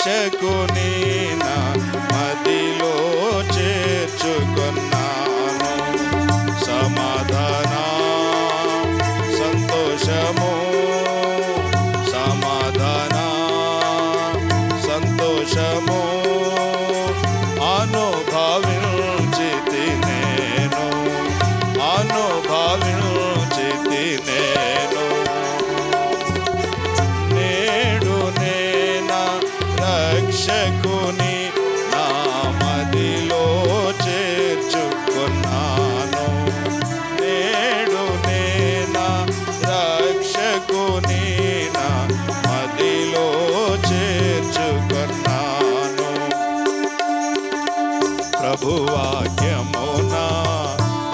shakuni. రక్షకుని నామదిలో చేర్చుకున్నాను. నేడు నేనా రక్షకుని నా మదిలో చేర్చుకున్నాను. ప్రభువాక్యమునా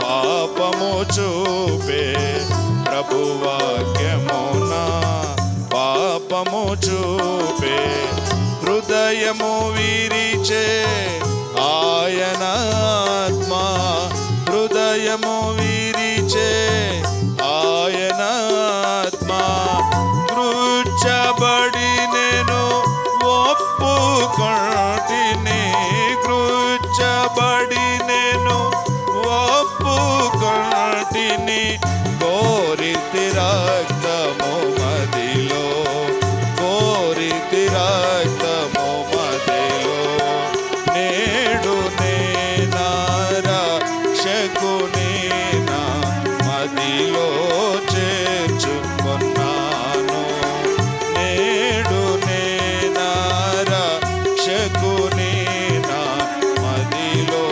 పాపము చూపే ప్రభువాక్యమునా పాపము చూపే హృదయము వీరిచే ప్రేమేనా మదిలో చేర్చుకున్నాను. నేడు నేనా? రక్షకునేనా మదిలో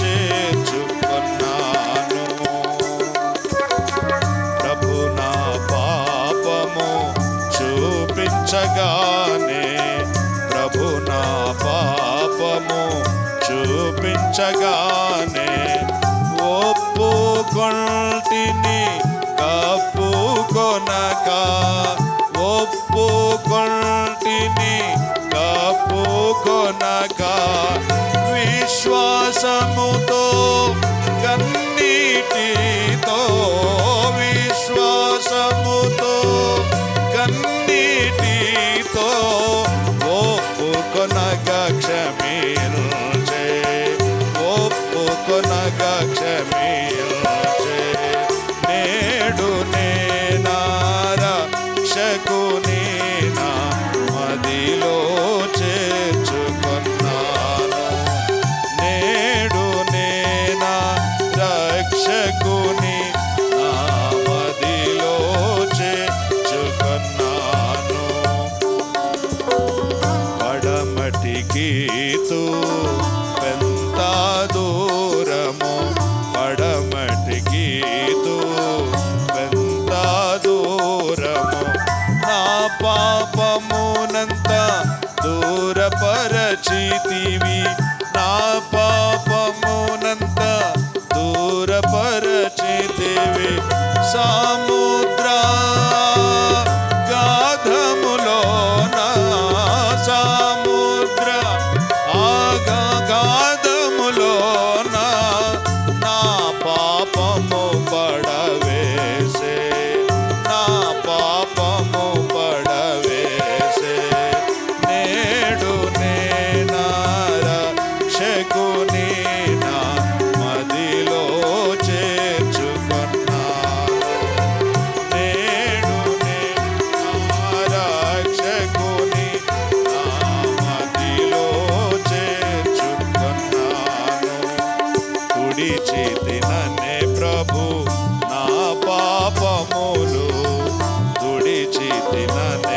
చేర్చుకున్నాను. ప్రభు నా పాపము చూపించగానే ప్రభు పాపము చూపించగానే ಒಪ್ಪುಕೊಂಟಿನಿ ಕಪ್ಪುಕೊನಕ ಒಪ್ಪುಕೊಂಟಿನಿ ಕಪ್ಪುಕೊನಕ ವಿಶ್ವಾಸಮುತೋ పొందితివి నా I'm not.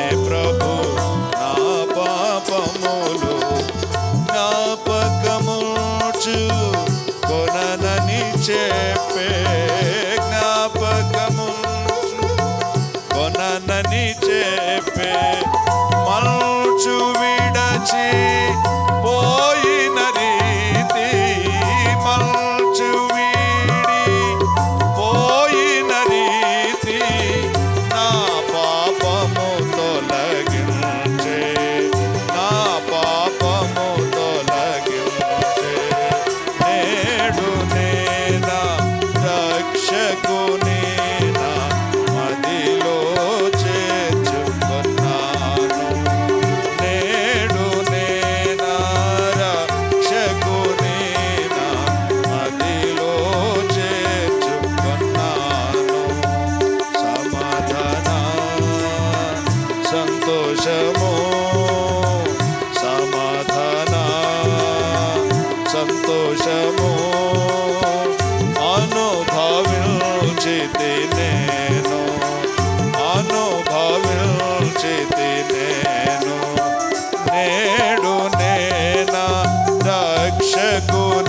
సంతోషము అనుభవించితి నేను. అనుభవించితి నేను. నేడు నేనా రక్షకుని